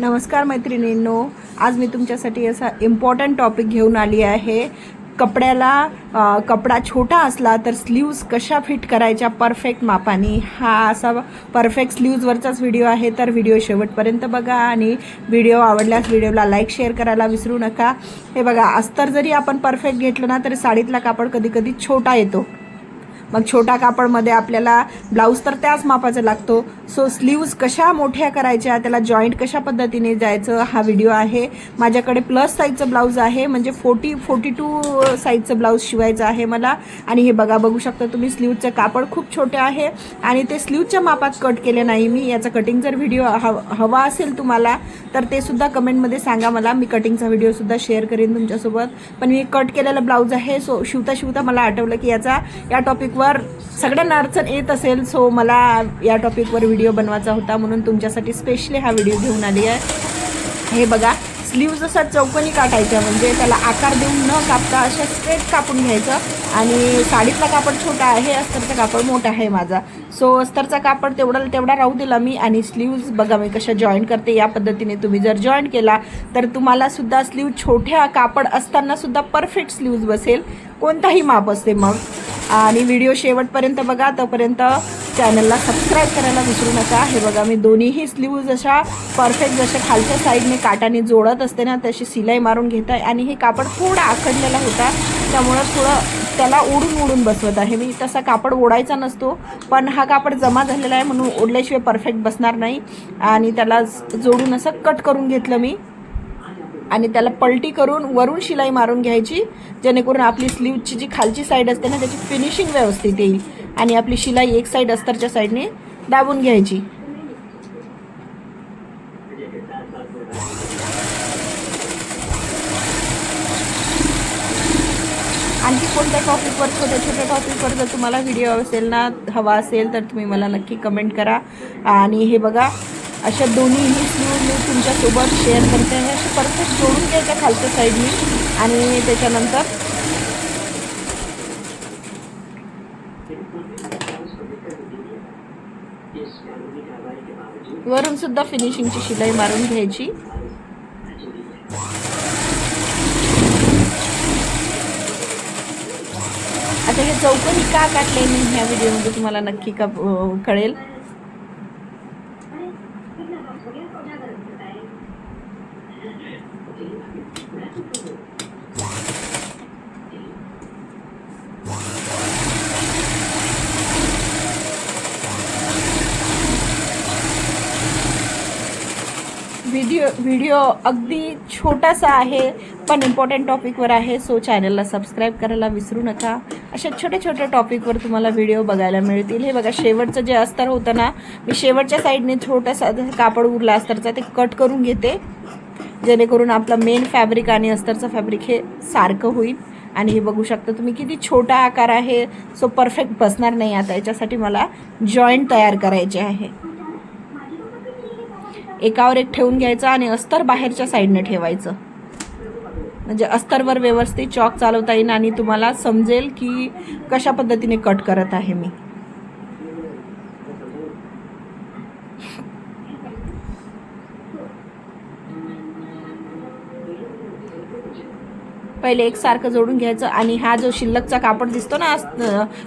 नमस्कार मैत्रिणींनो आज मी तुमच्यासाठी असा इम्पॉर्टंट टॉपिक घेऊन आली आहे. कपड्याला कपडा छोटा असला तर स्लीव्ज कशा फिट करायच्या परफेक्ट मापाने. हा असा परफेक्ट स्लीव्जवरचाच व्हिडिओ आहे तर व्हिडिओ शेवटपर्यंत बघा आणि व्हिडिओ आवडल्यास व्हिडिओला लाईक शेअर करायला विसरू नका. हे बघा अस्तर जरी आपण परफेक्ट घेतलं ना तरी साडीतला कापड कधी कधी छोटा येतो. मग छोटा कापडमध्ये आपल्याला ब्लाऊज तर त्याच मापाचा लागतो. सो स्लीव्ज कशा मोठ्या करायच्या त्याला जॉईंट कशा पद्धतीने जायचं हा व्हिडिओ आहे. माझ्याकडे प्लस साईजचं ब्लाऊज आहे म्हणजे फोर्टी फोर्टी टू साईजचं ब्लाऊज शिवायचं आहे मला. आणि हे बघा बघू शकता तुम्ही स्लीवचं कापड खूप छोटे आहे. आणि ते स्लीवच्या मापात कट केले नाही मी. याचा कटिंग जर व्हिडिओ हव हवा असेल तुम्हाला तर ते सुद्धा कमेंटमध्ये सांगा मला. मी कटिंगचा व्हिडिओसुद्धा शेअर करेन तुमच्यासोबत. पण मी कट केलेला ब्लाऊज आहे सो शिवता शिवता मला आठवलं की याचा या टॉपिक टॉपिकवर सगळ्यांना अडचण येत असेल सो मला या टॉपिकवर व्हिडिओ बनवायचा होता म्हणून तुमच्यासाठी स्पेशली हा व्हिडिओ घेऊन आली आहे. हे बघा स्लीव्ज असा चौकोनी काटायच्या म्हणजे त्याला आकार देऊन न कापता अशा स्ट्रेट कापून घ्यायचं. आणि साडीतला कापड छोटा आहे अस्तरचा कापड मोठा आहे माझा. सो अस्तरचा कापड तेवढा तेवढा राहू दिला मी आणि स्लीव्ज बघा मी कशा जॉईन करते या पद्धतीने तुम्ही जर जॉईन केला तर तुम्हाला सुद्धा स्लीव छोट्या कापड असताना सुद्धा परफेक्ट स्लीव्ज बसेल. कोणताही माप असते मग. आणि व्हिडिओ शेवटपर्यंत बघा तोपर्यंत चॅनलला सबस्क्राईब करायला विसरू नका. हे बघा मी दोन्हीही स्लीव्ज जशा परफेक्ट जशा खालच्या साईडने काटाने जोडत असते ना तशी सिलाई मारून घेत आहे आणि हे कापड थोडं आखडलेला होता त्यामुळं थोडं त्याला ओढून ओढून बसवत आहे. मी तसा कापड ओढायचा नसतो पण हा कापड जमा झालेला आहे म्हणून ओढल्याशिवाय परफेक्ट बसणार नाही. आणि त्याला जोडून असं कट करून घेतलं मी. आणि त्याला पलटी करून वरून शिलाई मारून घ्यायची जेणेकरून आपली स्लीवची जी खालची साईड असते ना त्याची फिनिशिंग व्यवस्थित येईल. आणि आपली शिलाई एक साईड अस्तरच्या साईडने दाबून घ्यायची. आणखी कोणत्या टॉपिकवर छोट्या छोट्या टॉपिकवर जर तुम्हाला व्हिडिओ असेल ना हवा असेल तर तुम्ही मला नक्की कमेंट करा. आणि हे बघा अशा दोन्हीही स्लीव मी तुमच्यासोबत शेअर करते आणि असे परफेक्ट जोडून घ्यायच्या खालच्या साईडनी आणि त्याच्यानंतर वरून सुद्धा फिनिशिंगची शिलाई मारून घ्यायची. आता हे चौकोनी का काढले मी ह्या व्हिडिओमध्ये तुम्हाला नक्की का कळेल. व्हिडिओ व्हिडिओ अगदी छोटासा आहे पण इम्पॉर्टंट टॉपिकवर आहे. सो चॅनलला सबस्क्राईब करायला विसरू नका. अशा छोट्या छोट्या टॉपिकवर तुम्हाला व्हिडिओ बघायला मिळतील. हे बघा शेवटचं जे अस्तर होतं ना मी शेवटच्या साईडने छोटासा कापड उरला अस्तरचा ते कट करून घेते. जेणेकरून आपलं मेन फॅब्रिक आणि अस्तरचं फॅब्रिक हे सारखं होईल. आणि हे बघू शकता तुम्ही किती छोटा आकार आहे. सो परफेक्ट बसणार नाही आता. याच्यासाठी मला जॉईंट तयार करायचे आहे. एकावर एक ठेवून घ्यायचं आणि अस्तर बाहेरच्या साईडनं ठेवायचं. म्हणजे अस्तरवर व्यवस्थित चॉक चालवता येईल आणि तुम्हाला समजेल की कशा पद्धतीने कट करत आहे मी. पहिले एकसारखं जोडून घ्यायचं आणि हा जो शिल्लकचा कापड दिसतो ना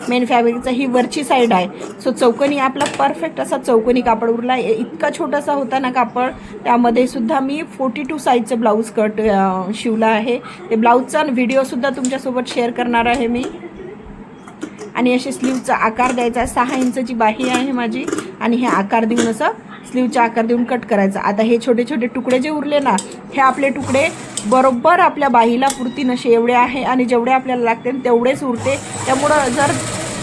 मेन फॅब्रिकचा ही वरची साईड आहे. सो चौकोनी आपला परफेक्ट असा चौकोनी कापड उरला. इतका छोटासा होता ना कापड त्यामध्ये सुद्धा मी फोर्टी टू साईजचं ब्लाऊज कट शिवला आहे. ते ब्लाऊजचा व्हिडिओसुद्धा तुमच्यासोबत शेअर करणार आहे मी. आणि असे स्लीवचा आकार द्यायचा सहा इंचची बाही आहे माझी. आणि हे आकार देऊन असं स्लीवचा आकार देऊन कट करायचा. आता हे छोटे छोटे तुकडे जे उरले ना हे आपले तुकडे बरोबर आपल्या बाहीला पुरती नसे एवढे आहे आणि जेवढे आपल्याला लागते तेवढेच उरते. त्यामुळं जर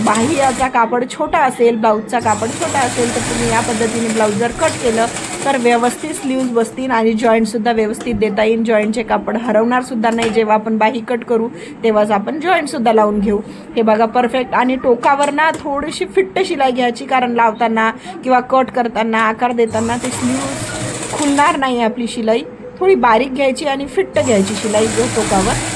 बाह्याचा कापड छोटा असेल ब्लाऊजचा कापड छोटा असेल तर तुम्ही या पद्धतीने ब्लाऊज जर कट केलं तर व्यवस्थित स्लीव्ज बसतील आणि जॉईंटसुद्धा व्यवस्थित देता येईल. जॉईंटचे कापड हरवणारसुद्धा नाही. जेव्हा आपण बाही कट करू तेव्हाच आपण जॉईंटसुद्धा लावून घेऊ. हे बघा परफेक्ट आणि टोकावर ना थोडीशी फिट्ट शिलाई घ्यायची कारण लावताना किंवा कट करताना आकार देताना ते स्लीव खुलणार नाही आपली शिलाई. थोडी बारीक घ्यायची आणि फिट्ट घ्यायची शिलाई जो टोकावर.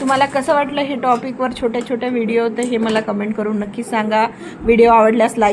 तुम्हाला कसं वाटलं हे टॉपिकवर छोट्या छोट्या व्हिडिओ तर हे मला कमेंट करून नक्की सांगा. व्हिडिओ आवडल्यास लाईक